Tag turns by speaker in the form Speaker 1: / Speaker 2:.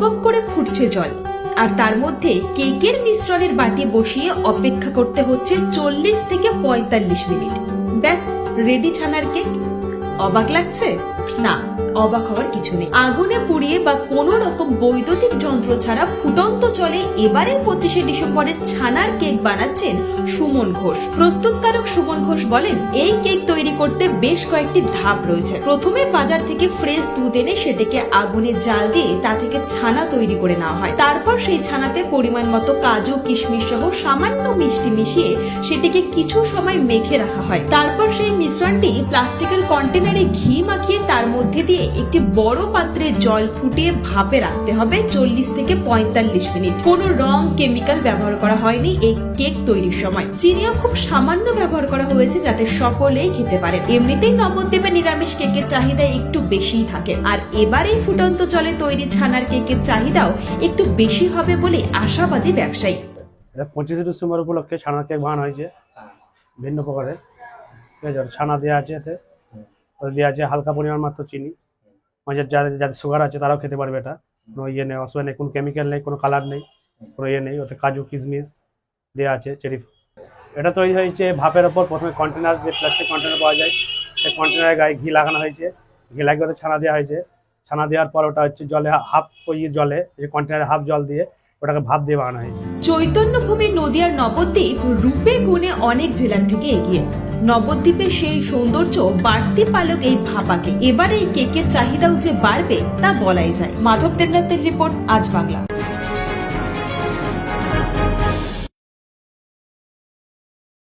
Speaker 1: বক করে ফুটছে জল। আর তার মধ্যে কেকের মিশ্রণের বাটি বসিয়ে অপেক্ষা করতে হচ্ছে চল্লিশ থেকে পঁয়তাল্লিশ মিনিট। ব্যাস রেডি ছানার কেক। অবাক লাগছে? না, অবাক হওয়ার কিছু নেই। আগুনে পুড়িয়ে বা কোনো রকম বৈদ্যুতিক যন্ত্র ছাড়া ফুটন্ত চলে এবারের পঁচিশে ডিসেম্বরের ছানার কেক বানাচ্ছেন সুমন ঘোষ। প্রস্তুতকারক সুমন ঘোষ বলেন, এই কেক তৈরি করতে বেশ কয়েকটি ধাপ রয়েছে। প্রথমে বাজার থেকে ফ্রেশ দুধ এনে সেটাকে আগুনে জাল দিয়ে তা থেকে ছানা তৈরি করে নেওয়া হয়। তারপর সেই ছানাতে পরিমাণ মতো কাজু, কিশমিশ সহ সামান্য মিষ্টি মিশিয়ে সেটিকে কিছু সময় মেখে রাখা হয়। তারপর সেই মিশ্রণটি প্লাস্টিকের কন্টেনারে ঘি মাখিয়ে তার মধ্যে দিয়ে একটি বড় পাত্রে জল ফুটিয়ে ভাপে রাখতে হবে চল্লিশ থেকে পঁয়তাল্লিশ মিনিট। কোনো রং, কেমিক্যাল ব্যবহার করা হয়নি এই কেক তৈরির সময়। চিনিও খুব সামান্য ব্যবহার করা হয়েছে যাতে সকলেই খেতে পারে। এমনিতেই নবদ্বীপে নিরামিষ কেকের চাহিদা একটু বেশিই থাকে। আর এবার ফুটন্ত জলে তৈরি ছানার কেকের চাহিদাও একটু বেশি হবে বলে আশাবাদী ব্যবসায়ী।
Speaker 2: পঁচিশে ডিসেম্বর উপলক্ষে ছানা কেক বানানো হয়েছে। ভিন্ন প্রকারের। ঠিক আছে ছানা দেওয়া আছে এতে। দেওয়া আছে হালকা পরিমাণ মাত্র চিনি। মাঝে যাদের যাদের সুগার আছে তারাও খেতে পারবে এটা। কোনো ইয়ে নেই, অসুবিধা নেই, কোনো কেমিক্যাল নেই, কোনো কালার নেই, কোনো ইয়ে নেই। ওতে কাজু, কিশমিশ দেওয়া আছে চেরি এটা তৈরি হয়েছে ভাপের ওপর। প্রথমে কন্টেনার যে প্লাস্টিক কন্টেনার পাওয়া যায়। সেই কন্টেনারের গায়ে ঘি লাগানো হয়েছে। ঘি লাগিয়ে ওতে ছানা দেওয়া হয়েছে। ছানা দেওয়ার পর ওটা হচ্ছে জলে হাফ ওই জলে যে কন্টেনারে হাফ জল দিয়ে ওটাকে ভাপ দিয়ে বানানো হয়েছে।
Speaker 1: চৈতন্যভূমি নদিয়ার নবদ্বীপ রূপে গুণে অনেক জেলার থেকে এগিয়ে। নবদ্বীপের সেই সৌন্দর্য বাড়তি পালক এই ভাপাকে। এবারে এই কেকের চাহিদাও যে বাড়বে তা বলাই যায়। মাধব দেবনাথের রিপোর্ট, আজ বাংলা।